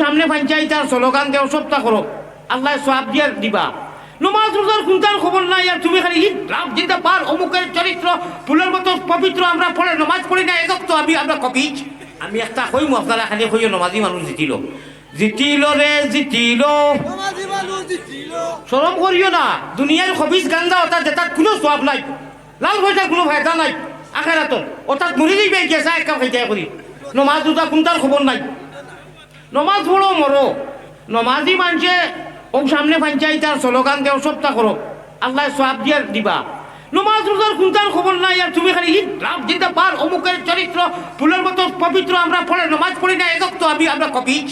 সামনে পঞ্চায়েত আর স্লোগান দেও সবটা করো। আল্লাহ সব দিয়া দিবা। নমাজ রোজার কুন্তার খবর নাই আর তুমি খালি রাম জিন্দা পার অমুকের চরিত্র ফুলের মতো পবিত্র আমরা পড়ে নমাজ পড়ি না একক তো আমি আমরা কপিচ আমি একটা কইমু আপনারা খালি কইও নমাজি মানুষ জিতিল। জিতিল রে জিতিল। সরম করিও না দুনিয়ার খবিজ গান্দা অর্থাৎ যেটার কোনো সব নাই। লাল পয়সার কোনো ফায়দা নাই আখেরাত অর্থাৎ মরি যাইবে গেছা এক কাম খাইতে করি নমাজ দুটা কোনটার খবর নাই। নমাজ পড়ো, মরো। নমাজি মানুষে ও সামনে পঞ্চায়েত আর স্লোগান দেও, সবটা করো। আল্লাহ সব দিয়া দিবা। নমাজ রোজার কোনটার খবর নাই আর তুমি খালি রাম জিন্দা পার, অমুকের চরিত্র, ফুলের মতো পবিত্র আমরা পড়ে, নমাজ পড়ি না একক তো আমি, আমরা কপিচ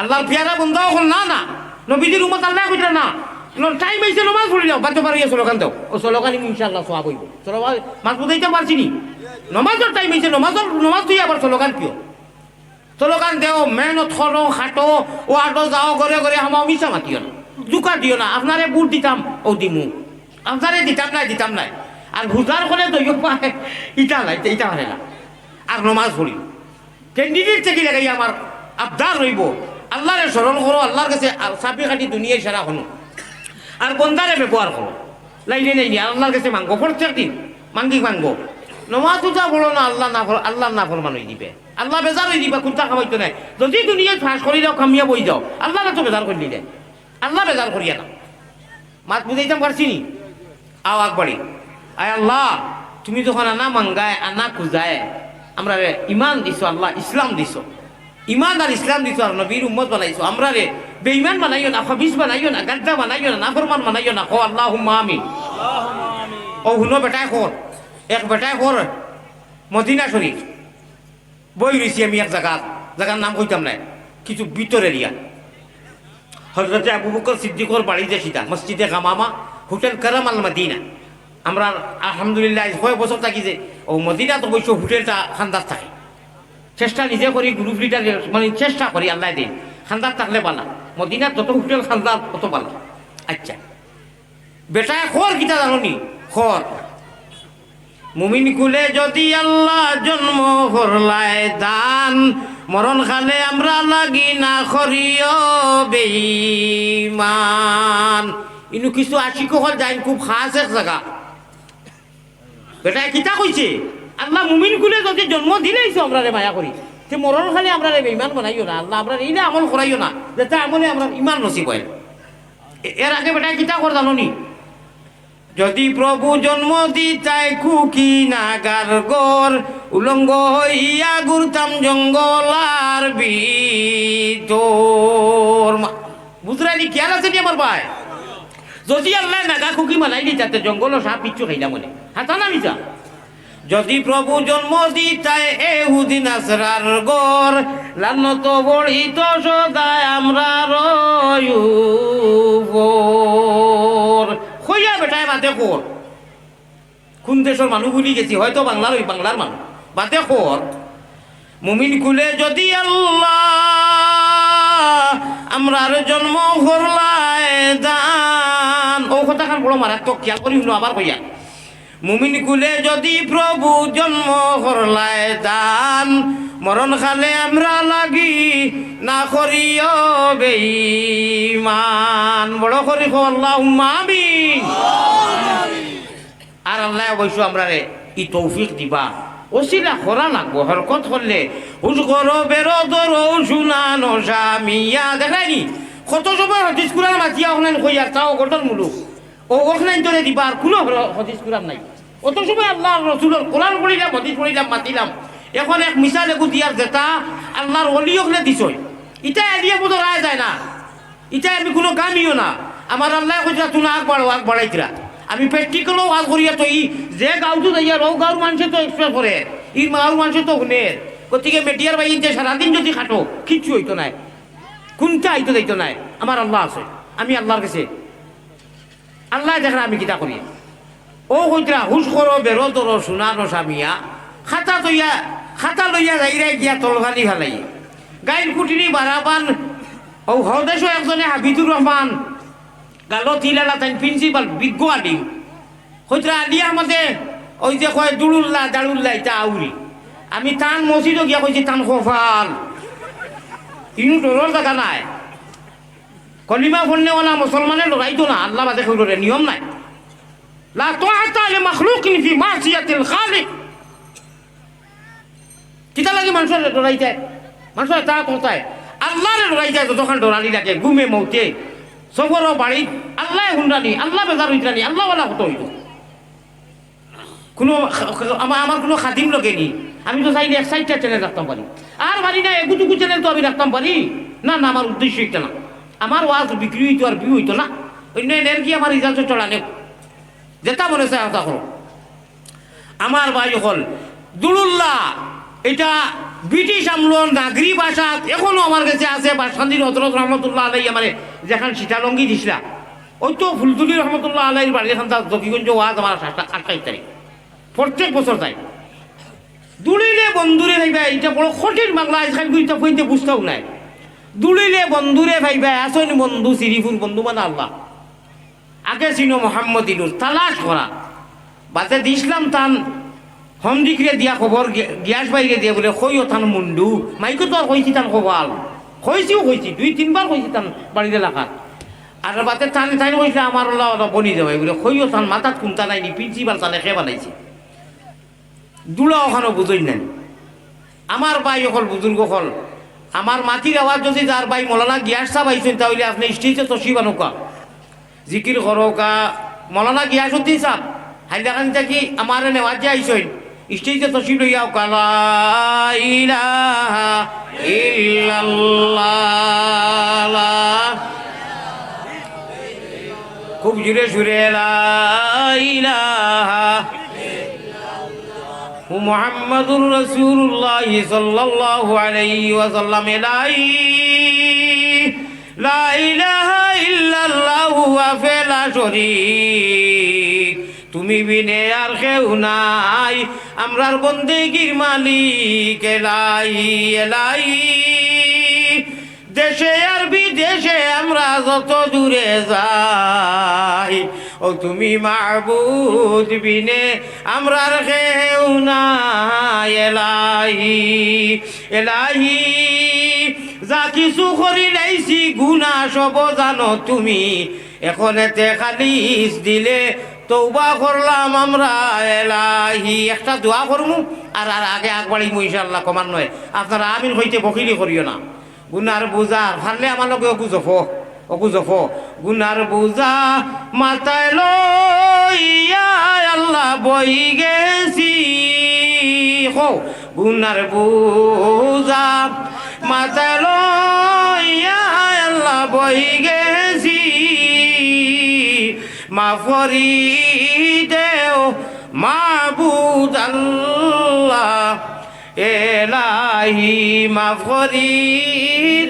আল্লাহর পেয়ারা বন্ধ হল না না। নবীজির উমত আল্লাহ কইরা না। টাইম আইছে নমাজ পড়ি যাও বাচ্চা পারি স্লোগান দাও ও স্লোগান ইনশাআল্লাহ সওয়াব হইব। স্লোগান মাছ বুঝাইতে পারছি নি। নমাজের টাইম আইছে নমাজের, নমাজ তুই আবার স্লোগান কিয় স্লোগান দেও মেহনত করো, খাটো, ও আটো যাও করে করে আমার মিশা মাতিও না। জুকা দিও না, আপনারে বুট দিতাম, ও দিমু। আপনারে দিতাম নাই দিতাম নাই। আর ভুজার করে পায়, ইটা নাই ইটা পারে না। আর নমাজ পড়ি ক্যান্ডিডেট থেকে লাগাই আমার আবদার রইব। আল্লাহরে স্মরণ করো, আল্লাহর কাছে চাপি কাটি দুনিয়ায় সারা হনো। আর বন্দারে ব্যবহার করো। লাইনে লাইনে, আল্লাহর কাছে মাঙ্গো প্রত্যেক দিন মাঙ্গি মাঙ্গো নমাজ উঠা বলো না, আল্লাহ না আল্লাহ না ফরমান হয়ে দিবে। আল্লাহ বেজার হয়ে দিবা কোনটা খামাইতো নাই। যদি দুনিয়ায় ফাঁস করি যাও খামিয়া বই যাও আল্লাহ তো বেজার করে দিলে আল্লাহ বেজার করিয়া না মাত বুঝাইতাম পারছি নি? আও আকবাড়ি আয় আল্লাহ, তুমি যখন আনা মাঙ্গায় আনা খুঁজায়, আমরা ইমান দিছো, আল্লাহ ইসলাম দিছো। ইমান আর ইসলাম দিছো আর নবীর উম্মত বানাইছো। আমরা রে বেঈমান বানাইও না খবিস বানাইও না, গাদ্দা বানাইও না, নাফরমান বানাইও না। কো আল্লাহ আমিন। ও হুনো বেটাই খোর, এক বেটাই খোর মদিনা শরীফ। বই রইছি আমি এক জায়গা জায়গার নাম কইতাম না কিছু ভিতর এরিয়া হজরতে আবু বকর সিদ্দিকর বাড়ি যে সীতা মসজিদে গামামা হোটেল কারাম আল মদিনা। আমরা আলহামদুলিল্লাহ কয় বছর থাকি যে, ও মদিনা তো বৈশ্য হোটেলটা খান্দার থাকে। চেষ্টা নিজে করি গ্রুপ লিডার মানে চেষ্টা করি, আল্লাহ দিন। খান্দার থাকলে বালা। মদিনার যত হোটেল, খান্দার তত বালা। আচ্ছা। বেটায় খর কিতা জানি খর। মুমিন কুলে যদি আল্লাহ জন্ম করলায় দান, মরণ খালে আমরা লাগি না করিও বেঈমান। ইনু কিছু আশিক হল যাই খুব খাস এক জায়গা। বেটায় কিতা কইছে? আল্লাহ মুমিন কুলে যদি জন্ম দিলেইছো আমরা রে মায়া করি। তে মরণ খালে আমরা রে বেঈমান বানাইও না। আল্লাহ আমরা এই আমল করাইও না। যাতে আমলে আমরা ইমান নসিব হয়। এর আগে বেটায় কিতা কর জানো নি? যদি প্রভু জন্ম দি দিতাই কুকি নাগার গর উলঙ্গ হইয়া ঘুরতাম জঙ্গল আর ভিতর বুঝরানি খেয়াল আছে নি আমার ভাই? যদি আল্লাহ নাগা খুকি মানাই দিতাতে জঙ্গল সাপ পিচ্ছু খাইলাম মনে হাতা না মিছা? যদি প্রভু জন্ম দিতাই এহুদিন আসরার গর, লানত বড়িত সদায় আমরা হইয়া বেটায় বাদে কর কোন দেশের মানুষ ভুলি গেছি, হয়তো বাংলার ওই বাংলার মানুষ বাদে কর মুমিন কুলে যদি আল্লাহ আমরার জন্ম করলায় দান। ও কথা খান বড় মারাত্মক, খেয়াল করি শুনো আবার কইয়া। মুমিন কুলে যদি প্রভু জন্ম করলায় দান, মরণ খালে আমরা লাগি না করিও বেঈমান। বড় করি আল্লাহ আমিন। আর আল্লাহ অবশ্য আমরা রে ই তৌফিক দিবা। ওসিলা করা লাগবো, হরকত করলে। হুজ করো বেরো দরো শুনানো স্বামিয়া দেখায়নি কত সময় হদিস কুরান মাতিয়া ওখানে কই আর তাও গঠন মুলুক? ও ওখানে ধরে দিবা, আর কোনো হদিস কুরান নাই। অত সময় আল্লাহ রসুলের কোরআন পড়িলাম হদিস পড়িলাম মাতিলাম। এখন এক মিশালে গুদিয়ার জেতা, আল্লাহর অলি ওখানে দিছই। ইটা এদিয়ে বোধ রায় যায় না। ইটা আমি কোনো গামিও না। আমার আল্লাহ কইরা তুমি আগ বাড়ো আগ বাড়াইতরা আমি প্র্যাকটিক্যালও আগ করিয়া তো ই যে গাঁওটো যাইয়া রৌ গাঁওর মানুষে তো এক্সপ্রেস করে ই গাঁওর মানুষে তো শুনে। গতিকে মেটিয়ার বাই যে সারাদিন যদি খাটো, কিচ্ছু হইতো নাই। কোনটা আইতো যাইতো নাই? আমার আল্লাহ আছে। আমি আল্লাহর কাছে আল্লাহ দেখেন আমি কিতা করি ও কইতরা হুশ করো বেরো তোর সোনার স্বামীয়া। খাতা তৈয়া, খাতা লইয়া যাইরাই গিয়া তলগালি ফেলাই গাইল কুটিনি বারাবান ও হরদেশ একজনে হাবিদুর রহমান গালো তিলালা তাই প্রিন্সিপাল বিজ্ঞ আলিম হইতরা আলিয়া আমাদের ওই যে কয় দুড়ুল্লা দাড়ুল্লা এটা আউরি আমি টান মসজিদও গিয়া কইছি টান খোফাল। ইনু ডৰৰ জাগা নাই। কলিমা ফন্নেওয়ালা মুসলমানে লড়াইতো না, আল্লাহ বাদে কইরে নিয়ম নাই। লা তাআতা লি মাখলুকিন ফি মাসিয়াতিল খালিক। কিতা লাগে মানুষের লড়াই যায় মানুষের তা কোথায় আল্লাহরে লড়াই যায় যতক্ষণ ডরানি লাগে ঘুমে মৌতে সফর বাড়ি, আল্লাহ হুন্ডানি, আল্লাহ বেজার হইতানি আল্লাহ ওয়ালা হতো হইতো। কোনো আমার আমার কোনো খাদিম লোকে নি। আমি তো চাইলে এক সাইডটা চ্যানেল রাখতাম পারি। আর পারি না এগুটুকু চ্যানেল তো আমি রাখতাম পারি। না না, আমার উদ্দেশ্য এটা না। আমার ওয়াজ বিক্রি হইতো আর বিউ হইতো না। অন্য এনের কি আমার রিজাল্ট চলানে যেটা মনে চায় তা করো। আমার ভাই হল দুলুল্লাহ এটা ব্রিটিশ আমলন, নাগরি ভাষা এখনও আমার কাছে আছে বা বাসান্দির হজরত রহমতুল্লাহ আলাই আমার যেখান সীতালঙ্গি দিছিলা। ওই তো ফুলতুলি রহমতুল্লাহ আলাইর বাড়ি এখান তার জকিগঞ্জ ওয়াজ আমার আঠাইশ তারিখ। প্রত্যেক বছর তাই। দুলিলে বন্ধুরে ভাইবা এটা বড় কঠিন বাংলা এটা ফইতে বুঝতেও নাই। দুলিলে বন্ধুরে ভাইবা আসন বন্ধু সিরিফুল বন্ধু মানে আল্লাহ। আগে ছিল মোহাম্মদ ইনুর তালাশ করা বাতে দিছিলাম তান, হমদিকরে দিয়া খবর গ্যাস বাইরে দিয়ে বলে কইও তান মুন্ডু মাইকে তো আর কইছি তান খবর কইছিও কইছি দুই তিনবার কইছি তান বাড়ির এলাকার আর বাতে টানি টানি কইছে আমার ওলা বনি যাবে। বলে কইও তান মাথাত কুমতা নাইনি প্রিন্সিপাল তানে খে বানাইছে দুলা ওখানে বুঝই নাই। আমার ভাই অকল বুজুর্গ হল আমার মাটির আওয়াজ যদি যার ভাই মলানা গিয়াস সাহ আইছেন তাহলে আপনি স্টেজে তসি বানুকা জিকির করোকা মলানা গিয়াসুদ্দিন সাহ হাইলাকান থাকি আমার নেওয়াজ যে আইসেন স্টেজে তসি লইয়া কালা খুব জুড়ে সুরে লা محمد رسول الله صلى الله عليه وسلم لا لا إله إلا الله وفلا শরীক তুমি বিনে আর কেউ নাই আমরার বন্দেগীর মালিক এলাই এলাই দেশে আর বিদেশে আমরা যত দূরে যাই ও তুমি মাহবুদ বিনে আমরার কেউ নাই, এলাহি এলাহি। যা কিছু করি নাইছি গুণা সব জানো তুমি। এখন এতে খালিস দিলে তৌবা করলাম আমরা, এলাহি। একটা দোয়া করমু, আর আর আগে আগবাড়ি ইনশাল্লাহ কমান নয়। আপনারা আমিন হইতে বকিলি করিও না। গুনার বুজা ফারলে আমার লগে অকু জফ অকু জফ গুনার বুজা মাথায় লইয়া আল্লাহ বই গেছি। হো, গুনার বুজা মাথায় লইয়া আল্লাহ বই গেছি। মাফরি দেও মাবুদ আল্লাহ এলাহি মাফরি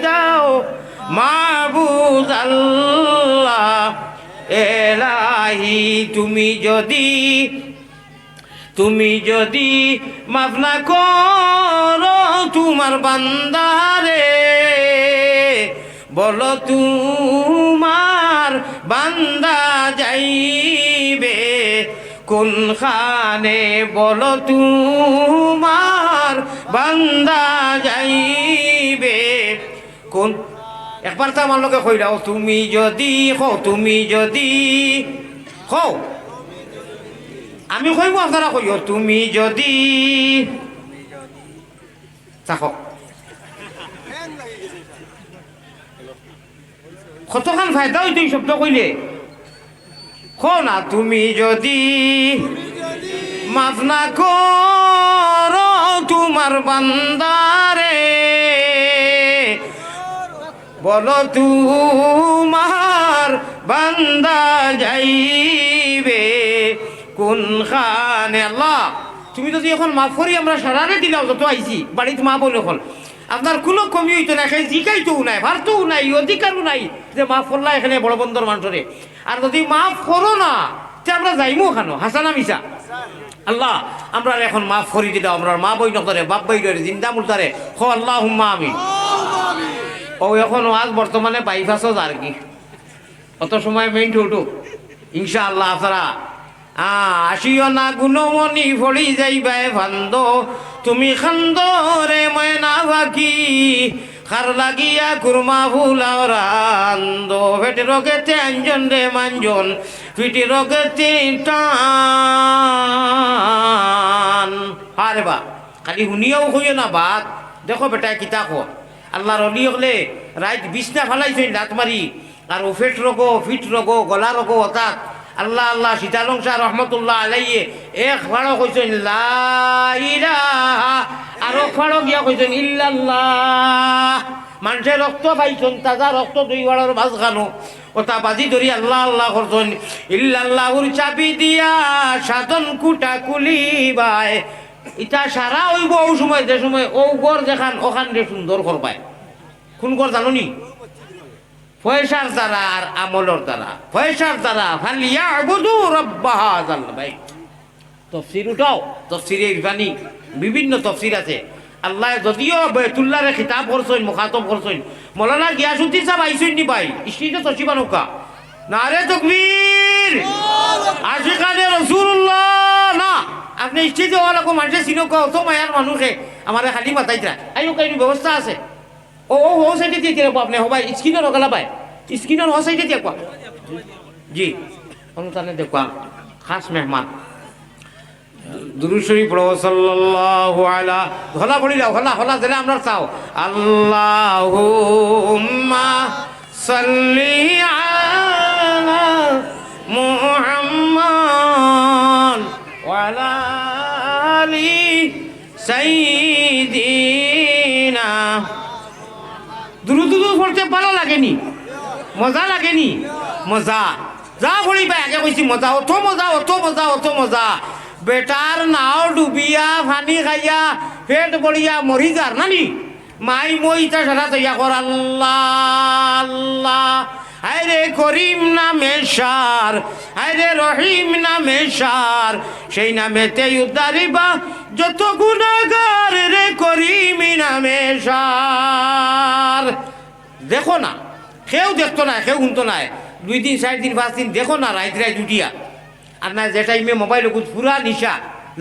দাও মাবুদ আল্লাহ, এলাহি, তুমি যদি তুমি যদি মাফ না করো তোমার বান্দারে, বলো তোমার বান্দা যাইবে কোন খানে বলো তোমার বান্দা যাইবে কোন একবার তো আমার লোকে কইরাও তুমি যদি কও, তুমি যদি কও। আমি কইব, আপনারা কইও, তুমি যদি চাখো কতখান ফায়দা হইতো শব্দ কইলে? খো না, তুমি যদি মাফ না করো, তোমার বান্দারে বলো তোমার বান্দা যাইবে কোন খানে আল্লাহ, তুমি যদি এখন মাফ করি, আমরা সারারে দিলাও যত আইছি, বাড়িতে মা বলে এখন। আপনার কোনো কমি হইতো না, এখানে জিকাইতেও নাই, ভারতেও নাই, অধিকারও নাই যে মাফ করলা এখানে বড় বন্দর মানুষরে আর যদি মাফ করো না, তে আমরা যাইমো খানো হাসানা মিশা আল্লাহ, আমরা এখন মাফ করি দিলাম, আমরা মা বই নকরে বাপ বই ধরে, জিন্দা মুলতারে। হো আল্লাহ হুম্মা আমি ও এখন আজ বর্তমানে বাইপাসও আর কি। অত সময় মেইন ঠুটু ইনশাআল্লাহ আ, আসিও না গুণমণি ফড়ি যাইবাই ভান্দ তুমি খান্দ রে ময়না বাকি খার লাগিয়া কুরমা ফুলাও রান্দ ফেটে রকেতে আঞ্জন রে মাঞ্জন ফিটি রকেতে টান। আরে বা খালি শুনিয়াও কইও না বাত দেখো বেটা কিতা কো আল্লাহর অলি হলে রাইত বিছনা ফালাইছেন দাঁত মারি। আর ফেট রগো, ফিট রগো, গলা রগো অতাত আল্লাহ আল্লাহ সীতালং শাহ রহমতুল্লাহ আলাইয়ে এক ফাড়ো আর এক ফাড়ো গিয়া কইছেন ইল্লাল্লাহ। মানুষের রক্ত পাইছেন, তাজা রক্ত দুই বাড়ার মাছ খানো ওটা বাজি ধরি আল্লাহ আল্লাহ করছেন, ইল্লাল্লাহুর চাবি দিয়া সাধন কুটা কুলিবায় ইটা সারা ওইব ও সময়, যে সময় ও গড় দেখান ওখান সুন্দর করবায় কোন গড় জানো নি? পয়সার দ্বারা আর আমলের দ্বারা। পয়সার দ্বারা ফালিয়া আবুদু রব্বাহা ভাই, তফসির উঠাও, তফসিরে ইরফানি, বিভিন্ন তফসির আছে। আল্লাহ যদিও বেতুল্লারে খিতাব করছেন মুখাতব করছেন মৌলানা গিয়াসুদ্দিন সাহেব আইসেন নি ভাই স্ত্রীতে তসিবা নৌকা। নারে তকবীর। আশিকানে রসুল্লাহ না। আপনি স্ত্রীতে হওয়ার মানুষের চিনক অত মায়ার মানুষে আমার খালি মাতাইতরা। আইও কাইনি ব্যবস্থা আছে। আপনি হবাই স্ক্রিনের ওগালা পাই স্ক্রিনের ও সাইডে দেখবা জি। অনুষ্ঠানে দেখবা খাস মেহমান। দুরুশরী পড়ো, সাল্লাল্লাহু আলা হলা পড়ি যাও হলা হলা দিলে আমরা চাও। আল্লাহুম্মা সাইয়্যিদিনা লাগেনি? মজা লাগেনি? মজা। যা পড়িবা আগে কইছি মজা। অত মজা অত মজা অত মজা। বেটার নাও ডুবিয়া ফানি খাইয়া, পেট পড়িয়া মরি যার নানি। মাই মই তা সারা তৈয়া কর আল্লাহ আল্লাহ। হায়রে করিম নামে সার হায়রে রহিম নামে সার সেই নামেতে উদ্ধারিবা যত গুণাগার রে করিম নামে সার দেখো না। কেউ দেখতো না কেউ শুনতো না। দুই দিন, চার দিন, পাঁচ দিন, দেখো না, রাইত রাইত উঠিয়া। আর না, যে টাইমে মোবাইল পুরা নিশা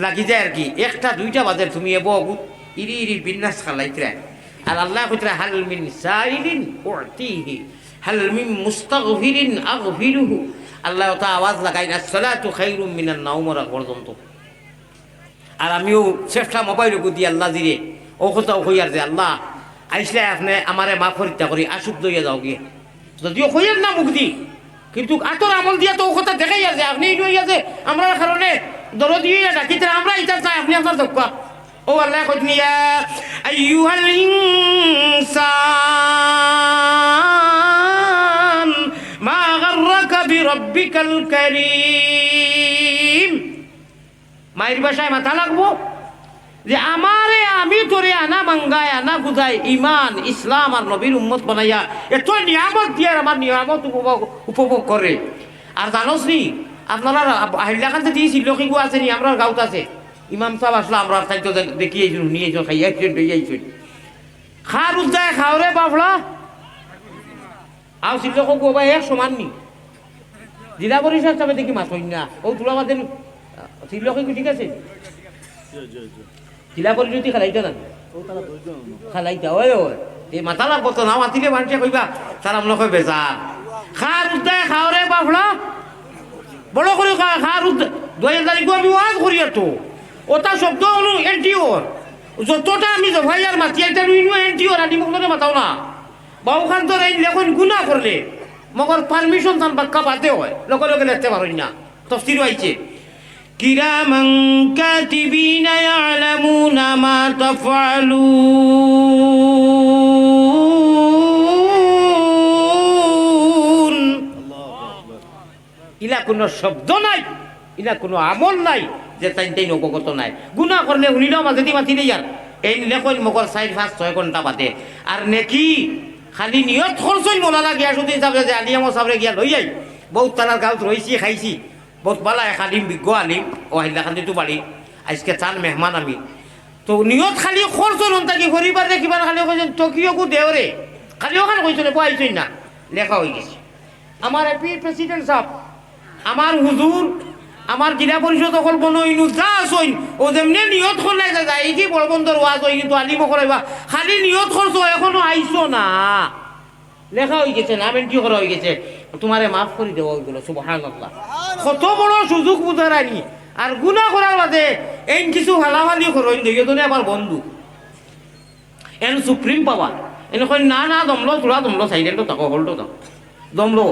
লাগি যায় আর কি। একটা, দুইটা বাজে তুমি এব ইরি ইরি বিন্যাস খালাইতরা আর আল্লাহ কইতরা হাল মিন সাইলিন উতিহি, হাল মুস্তাগফিরিন আগফিরুহু। আল্লাহ তা আওয়াজ লাগাই না, সালাতু খাইরুম মিনান নাওমরা পর্যন্ত। আর আমিও চেষ্টা মোবাইল দি আল্লাহ দিরে, ও কোথাও কইয়ার যে আল্লাহ, আইসলে আপনি আমারে মাফ করি, আসুক দইয়া যাও গিয়ে। যদিও কইয়ার না মুখ দি কিন্তু আতর আমল দিয়া তো ও কথা দেখাই আছে, আপনি এই আছে আমরা কারণে দর দিয়ে ডাকিতে আমরা ইটা চাই আপনি আপনার দক্কা ও আল্লাহ কইনি আইয়ুহাল ইনসান মা গাররাকা বিরাব্বিকাল কারীম মায়ের বাসায় মাথা লাগবো? যে আমারে আমি তোরে আনা, মাঙ্গায় আনা, বুঝাই ইমান, ইসলাম আর নবীর উম্মত বানাইয়া, এত নিয়ামত দিয়ে আমার নিয়ামত উপভোগ উপভোগ করে। আর জানোস নি, আপনারা হাইলাকান্তে দিয়েছি লক্ষিগু আছে নি আমরা গাঁত আছে। ইমাম সাহেব আসলো আমরা তাই তো দেখিয়েছিল নিয়েছো খাইয়াইছেন লইয়াইছেন খার উদ্দায় খাওরে বাফলা। আও শিল্লক গোবা এক সমান নি। জিলা পরিষদ চাপে দেখি মাছ না। ও তোলা বাদে শিল্লক ঠিক আছে? জেলা পরিষদ খালাইতে না? খালাইতা ওই ওই। এই মাথা লাগবো তো না মাতিলে মানুষে কইবা তার আমরা কই বেজা। খার উদ্দায় খাওরে বাফলা। বড় করে খা খার উদ্দায় দুই হাজার আমি ওয়াজ করি তো ওটা শব্দ হলো এনটিওর যতটা আমি ভাইয়ার মাতি একটা নুইনু এনটিওর আনি মুখ মাতাও না। বাবুখান তোর এই লেখন গুণা করলে মগর পারমিশন তান বাক্কা বাদে হয়। লগে লগে লেখতে পারই না। তফসিরও আইছে كراما كاتبين يعلمون ما تفعلون ইলা কোনো শব্দ নাই ইলা কোনো আমল নাই যে তাই তাই অবগত নাই গুণা করলে শুনিলেও মাজে দি মাতি দেই আর এই লেখন মগর চাৰি পাঁচ ছয় ঘণ্টা বাদে আর নেকি খালি নিয়ত খরচই মলালা গিয়া শুধু হিসাবে যে আলিয়া মশাবরে গিয়া লৈ যাই বহুত তালার গাঁত রইছি খাইছি বহুত বালা এক আলিম বিজ্ঞ আলিম ও হাইলাকান্দিতো বাড়ি আজকে চান মেহমান আমি। তো নিয়ত খালি খরচ নন থাকি পরিবার কিবা খালি কইছেন টকিওকো দেওরে খালি ওখানে কইছেন পাইছেন না লেখা হয়ে গেছে। আমার এপি প্রেসিডেন্ট সাহেব আমার হুজুর আমার জেলা পরিষদ অকল বনইনু যা আসইন ও যেমনি নিয়ত করলাই যায় কি বড় বন্দর ওয়াজ হয়, কিন্তু আলিম করাইবা খালি নিয়ত করছ এখনও আইসো না। লেখা হয়ে গেছে নাম এন্ট্রি করা হয়ে গেছে। তোমারে মাফ করে দেওয়া হইগুলো সুবহান আল্লাহ কত বড় সুযোগ বুঝার আনি। আর গুণা করার বাদে এই কিছু হালাহালি করইন দুইজনে আবার বন্ধু। এন সুপ্রিম পাওয়ার। এনে না না, দমলো, তোরা দমলো সাইলেন্ট থাকো হোল্ড থাকো। দমলো।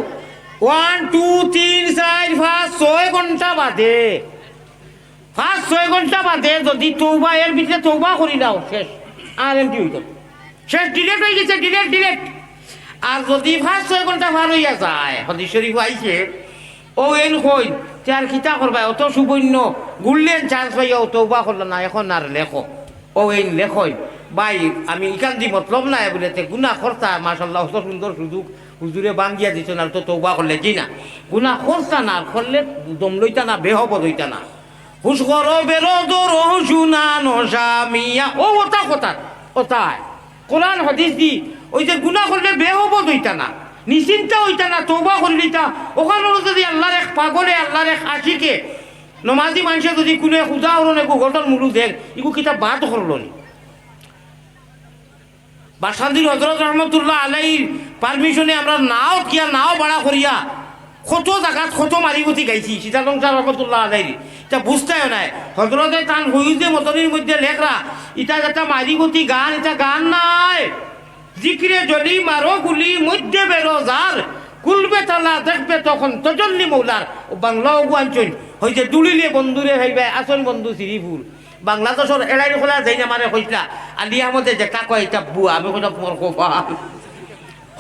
ওয়ান টু তিন চার, পাঁচ, ছয় ঘণ্টা বাদে। পাঁচ, ছয় ঘণ্টা বাদে যদি তৌবা এর ভিতরে তৌবা করি দাও শেষ। আর এমটি হইত শেষ ডিলেট হয়ে গেছে ডিলেট ডিলেট আর যদি পাঁচ ছয় ঘণ্টা পার হইয়া যায় হদি শরীফ আইছে, ও এন কই তার খিতা করবা? অত সুবন্য গুললেন চান্স পাইয়া তৌবা করল না, এখন আর লেখো। ও এন লেখই ভাই, আমি ইকান দি মতলব নাই বলে, তে গুনা করতা মাশাল্লাহ অত সুন্দর সুযোগ, হুজুরে বাঙ্গিয়া দিত না তো তৌবা করলে জি না? গুনা করতা না, করলে দম লইতা না বেহব লইতা না। হুস করো, বেরো, দোর শুনা নসামিয়া ও, ওটা কথা, ওটাই। কোরআন, হাদিস দি ওই যে গুনা করলে বেহব দইতা না, নিশ্চিন্তা হইতা না তৌবা করলিতা ওখানে যদি আল্লাহর এক পাগলে, আল্লাহর এক আশিকে, নমাজি মানুষে যদি কোনো খুদা হরণ একু ঘটন মুলু দেখ ইকু কিতাব বাদ করল নি। বাসান্দির হজরত রহমতুল্লাহ আলাইর পারমিশনে আমরা নাও কিয়া, নাও ভাড়া করিয়া, কত জায়গাত কত মারিবতি গাইছি, সীতালং সাহ রহমতুল্লাহ আলাইর। এটা বুঝতেও নাই। হজরতে তান হইজে মতনির মধ্যে লেখরা ইটা যেটা মারিবতি গান এটা গান নাই। জিক্রে জলি মারো গুলি, মধ্যে বেরো যার কুলবে তালা, দেখবে তখন তজল্লি মৌলার। বাংলা গুয়াঞ্চল হইছে দুলিলে বন্ধুরে হইবে আসল বন্ধু শ্রীপুর। বাংলাদেশের এড়াই খোলা যাই না মারে কইসলা আলি আমাদের যে কাকা এটা বুয়া, আমি কথা তোমার কোফা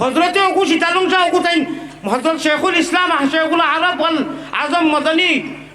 হজরতে অকু সীতালং শাহ অকু তাই হজরত শেখুল ইসলাম শেখুল আরব আল আজম মদনী।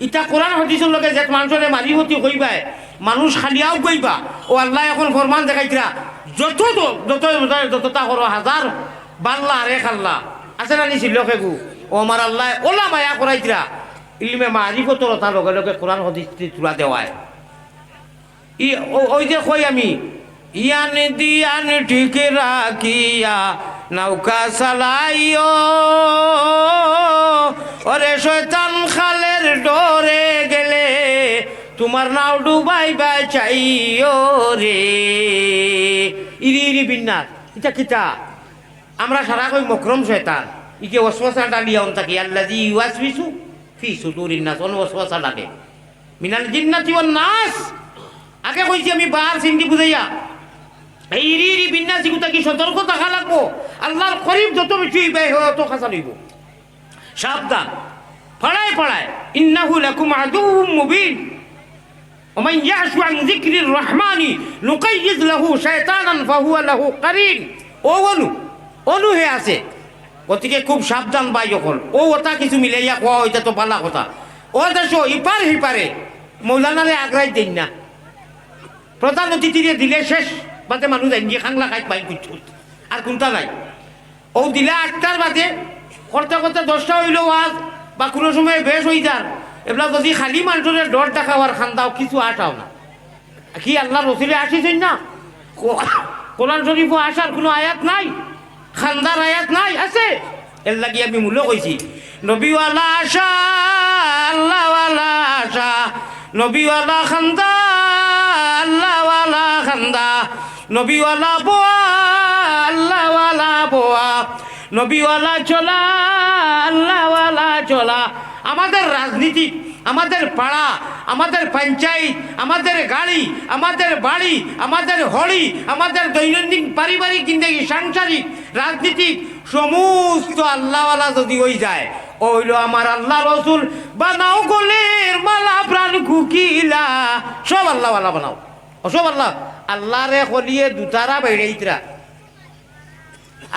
ইটা কোরআন হদিসের লগে যে মানুষরে মারি হতি কইবাই মানুষ খালিয়াও কইবা ও আল্লাহ এখন ফরমান দেখাইতরা যত যত যতটা করো হাজার বাল্লা রে খাল্লা। আছে না নিছিল কেগু ও আমার আল্লাহ ওলা মায়া করাইতরা ইলমে মারিফতর তার লগে লগে কোরআন হদিস তুলা দেওয়ায় ই ওই যে কই আমি, ইয়ান দিয়ান ঠিক রাখিয়া নৌকা চালাইও ওরে শয়তান তোমার নাও ডুবাই বাই চাইও রে। ইরি ইরি, বিন্যাস, কিতা কিতা? আমরা সারা কই মক্রম শয়তান। ইকে ওসওয়াসা ডালিয়া অন থাকি আল্লাজি ইউয়াসবিসু ফি সুদুরিন নাস, অন ওসওয়াসা ডাকে। মিনাল জিন্নাতি ওয়ান নাস। আগে কইছি আমি বার সিন্দি বুঝাইয়া। এই ইরি ইরি, বিন্যাসী গুতা কি সতর্ক থাকা লাগবো? আল্লাহর করিব যত বেশি ব্যয় হয় অত খাসা লইব সাবধান। পড়ায় পড়ায়। ইন্নাহু লাকুম আদুউম মুবিন। ومن يعش عن ذكر الرحمن نقيض له شيطانا فهو له قرين ও অনু অনু হে আছে গতিকে খুব সাবধান বাই যখন ও ওটা কিছু মিলাইয়া কোয়া ওইটা তো পালা কথা ও দেশ ইপার হিপারে মৌলানারে আগ্রাই দিন না প্রধান অতিথিরে দিলে শেষ বাদে মানুষ যাই দিয়ে খাংলা খাই পাই কিছু আর কোনটা নাই ও দিলে আটটার বাদে করতে করতে দশটা হইলেও আজ বা কোনো সময় বেশ হয়ে যার এগুলা যদি খালি মানুষের ডর দেখাবার খান্দাও কিছু আসাও না। কি আল্লাহ রসিলে আসিছেন না? কোরআন শরীফও আসার কোনো আয়াত নাই? খান্দার আয়াত নাই? আছে। এর লাগি আমি মূল্য কইছি। নবীওয়ালা আশা, আল্লাহওয়ালা আশা। নবীওয়ালা খান্দা, আল্লাহওয়ালা খান্দা। নবীওয়ালা বোয়া, আল্লাহওয়ালা বোয়া। নবীওয়ালা চলা, আল্লাহওয়ালা চলা। আমাদের রাজনীতি, আমাদের পাড়া, আমাদের পঞ্চায়েত, আমাদের গাড়ি, আমাদের বাড়ি, আমাদের হরি আমাদের দৈনন্দিন পারিবারিক জিন্দগি, সাংসারিক রাজনীতিক সমস্ত আল্লাহওয়ালা যদি হয়ে যায়, ওইলো আমার আল্লাহ রসুল, বানাও গোলের মালা, প্রাণ কুকিলা। সব আল্লাহওয়ালা বানাও। সব আল্লাহ আল্লাহ রে হলিয়ে দুতারা বেড়েইতরা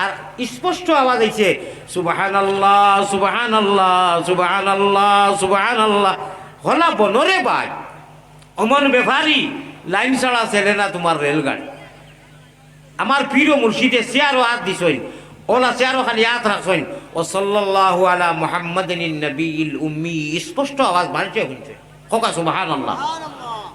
আর স্পষ্ট আওয়াজ আইছে সুবাহান আল্লাহ সুবাহান আল্লাহ সুবাহান আল্লাহ সুবাহান আল্লাহ হলা বনরে বাই, অমন ব্যাপারি, লাইন ছাড়া ছেলে না তোমার রেলগাড়ি। আমার প্রিয় মুর্শিদে চেয়ারও হাত দিছইন ওলা চেয়ারও খালি হাত রাখছইন ও সাল্লাল্লাহু আলা মুহাম্মাদিন নবীল উম্মি, স্পষ্ট আওয়াজ বাড়ছে শুনছে। খোকা সুবহানাল্লাহ।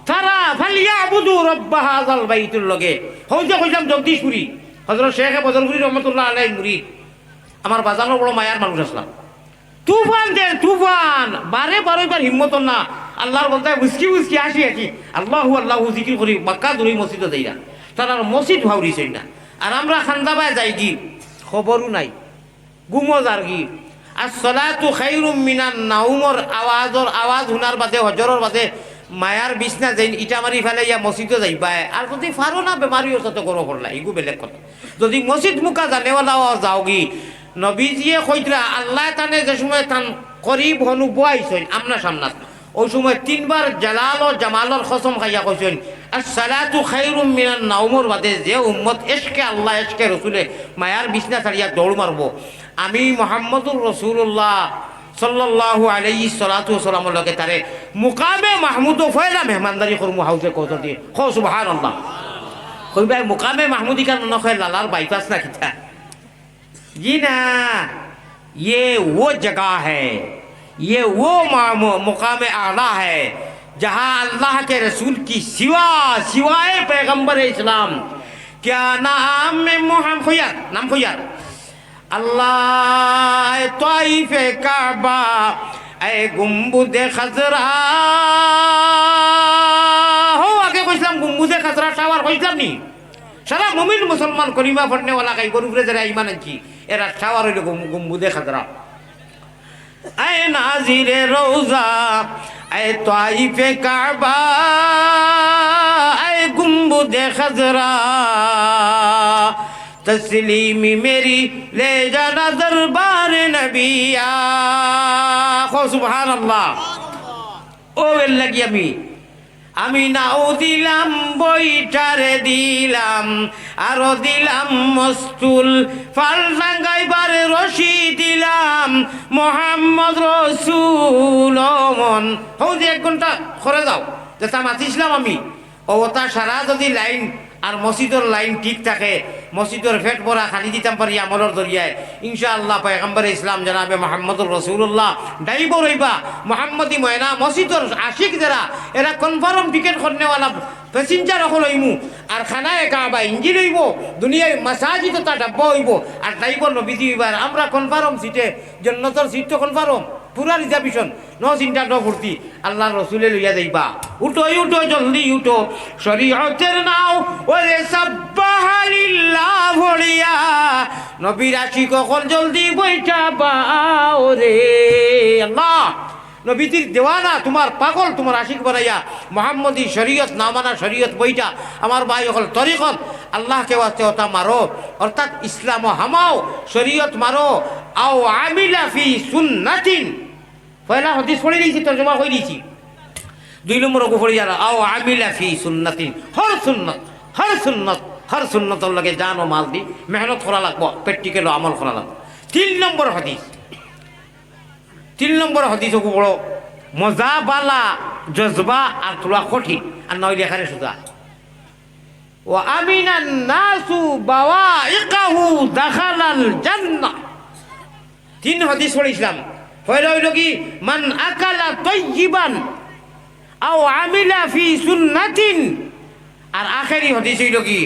তারা ফালিয়াবুদু রব্ব হাযাল বাইতুল লগে। হইতে কইলাম জগদীশপুরি। হযরত শেখ বদরপুরি রহমাতুল্লাহ আলাইহি মুরিদ আমার বাজানোর বড় মায়ার মানুষ আসলাম। তুফান দেন তুফান। বারে বারে বার হিম্মত না। আল্লাহর বলতে উস্কি উস্কি আসি আসি আল্লাহু আল্লাহু জিকির করি বাক্কা দূরে মসজিদে যাই না। তার মসজিদ ভাউরিছেন না। আর আমরা খান্দাবায় যাই কি? খবরও নাই। গুমো যার কি? আর সলাতু খাইরুম মিনান নাউমর। আওয়াজর, আওয়াজ শুনার বাদে, হজরের বাদে মায়ার বিছনা যাই ইটা মারি ফেলে, ইয়া মসজিদে যাইবাই আর যদি ফারো না বেমারিও সাথে করো করলা এগু বেলেগ কথা। যদি মসজিদ মুখা জানেওয়ালাও যাও কি নবীজিয়ে কইতরা আল্লাহ তানে যে সময় তান করিব হনু বুয়াইছেন আমনা সামনাত। ওই সময় তিনবার জালাল ও জামালর কসম খাইয়া কইছেন আর সালাতু খাইরুম মিনান নাউমর বাদে, যে উম্মত এসকে আল্লাহ এসকে রসুলে মায়ার বিছনা ছাড়িয়া দৌড় মারবো আমি মোহাম্মদুর রসুল্লাহ صلی اللہ علیہ صلاۃ وسلم مقام محمود و فیلا مہمان داری خور محاؤ خو سبحان اللہ خوی بھائی مقام محمودی کا نو خیر لالال بائی پاس نہ کیتا ہے یہ وہ جگہ ہے یہ وہ مقام اعلیٰ ہے جہاں اللہ کے رسول کی سوا سوائے پیغمبر اسلام کیا نام محمد خار نام خار আল্লাহ তাইফে কাবা এ গুম্বুদে খাজরা। হো, আগে কইছিলাম গুম্বুদে খাজরা টাওয়ার কইছিলাম নি সারা মুমিন মুসলমান করিমা ফটনে ওয়ালা গাই গরু ফ্রে যারা ইমান আনছি, এরা টাওয়ার হইল গুম্বুদে খাজরা। আয় নাজিরে রোজা আয় তাইফে কাবা আয় গুম্বুদে খাজরা। তসলিমি মেরি লে জানা দরবার নবিয়া। খো সুবহানাল্লাহ। ও এর লাগি আমি। আমি নাও দিলাম, বইটারে দিলাম, আরও দিলাম মস্তুল। ফাল টাঙ্গাইবার রশি দিলাম, মোহাম্মদ রসুল মন। হৌ যে এক ঘণ্টা করে যাও যেটা মাতিছিলাম আমি। ও তা সারা যদি লাইন আর মসজিদের লাইন ঠিক থাকে। মসজিদের ফেট ভরা খালি দিতাম পারি আমলের দরিয়ায় ইনশাআল্লাহ পয়গম্বর ইসলাম জানাবে মোহাম্মদুর রসুল্লাহ ডাইবর হইবা মোহাম্মদী ময়না মসজিদর আশিক যারা, এরা কনফার্ম টিকেট করনেওয়ালা প্যাসেঞ্জার হল হইমু আর খানায় কাবা ইঞ্জিন হইব, দুনিয়ায় মাসাজিদ তা ডাব্বা হইব। আর ড্রাইভার নবীজি হইবার আমরা কনফার্ম সিটে জন্নতর সিট তো কনফার্ম পুরা রিজার্ভেশন ন চিন্তা ন ফুর্তি আল্লাহ রসুলে লইয়া যাইবা। উঠো উঠো, জলদি উঠো। শরীয়তের নাও ওরে সাব্বাহালিল্লাহ ভরিয়া নবীর আশি কখন জলদি বইটা বাও রে আল্লাহ। নবীতির দেওয়ানা তোমার পাগল তোমার আশিক বানাইয়া। মোহাম্মদী শরীয়ত নামানা শরীয়ত বইটা আমার ভাই হল তরিকত আল্লাহকে ওটা মারো অর্থাৎ ইসলাম হামাও শরীয়ত মারো আও আমিলা ফি সুন্নাতিন। পয়লা হদিস পড়ে দিয়েছি, তর্জমা করে দিয়েছি। দুই নম্বর ওকে পড়ে যারা, আও আমিলা ফি সুন্নাতিন, হর সুন্নত হর সুন্নত, হর সুন্নতর লগে জান ও মাল দি, মেহনত করা লাগবো প্র্যাকটিক্যাল আমল করা লাগবো। তিন নম্বর হদিস, তিন নম্বর হদিস ওকে বড় মজা বালা জজবা আর তোলা কঠিন, আর নইলে এখানে সুদা নাসু বাওয়া ইকাহু দাখালাল জান্নাহ। তিন হদিস পড়েছিলাম পয়লা হইল কি? মান আকালা তৈজিবান আও আমিলা ফি সুন্নাতিন। আর আখেরি হদিস হইল কি?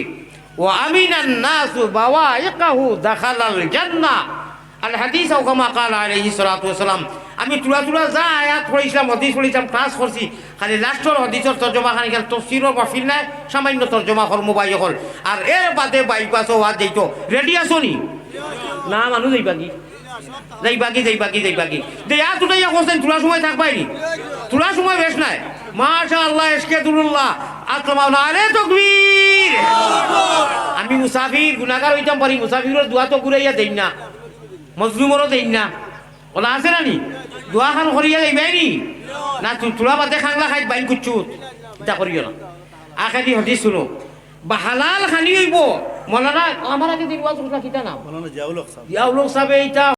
ও আমিনান নাসু বাওয়া ইকাহু দাখালাল জান্নাহ আল হাদিস আও কামা কাল আলাইহি সালাতু ওয়াসালাম। আমি তুলা তুলা যা আয়াত পড়েছিলাম হদিস পড়েছিলাম ক্লাস করছি, খালি লাস্টর হদিসর তর্জমা খানি গেল তফসিরর মাহফিল নাই, সামান্য তর্জমা কর মোবাইল হল আর এর বাদে বাইপাস ওয়াজ যাইত রেডি আছো নি? না মানুষ যাইবা কি? যাইবা কি যাইবা কি যাইবা কি দে আর তুলাই করছেন তোলা সময় থাকবাই নি। তোলা সময় বেশ নাই। মাশা আল্লাহ এসকে দুরুল্লাহ আকরামা আরে তকবীর। আমি মুসাফির গুনাগার হইতাম পারি। মুসাফিরের দোয়া তো ঘুরাইয়া দেই না। মজলুমরও দেই না। ওলা আছে না নি? দোয়া খান করিয়া যাইবাই নি? না তোলা বাদে খাংলা খাই বাইন কুচুত এটা করিও না। আখাদি হদি শুনো। বা হালাল খানি হইব। মলানা আমার আগে দিন ওয়াজ কিতা নাম? মৌলানা সাহেব। ইয়া লোক সাবে এটা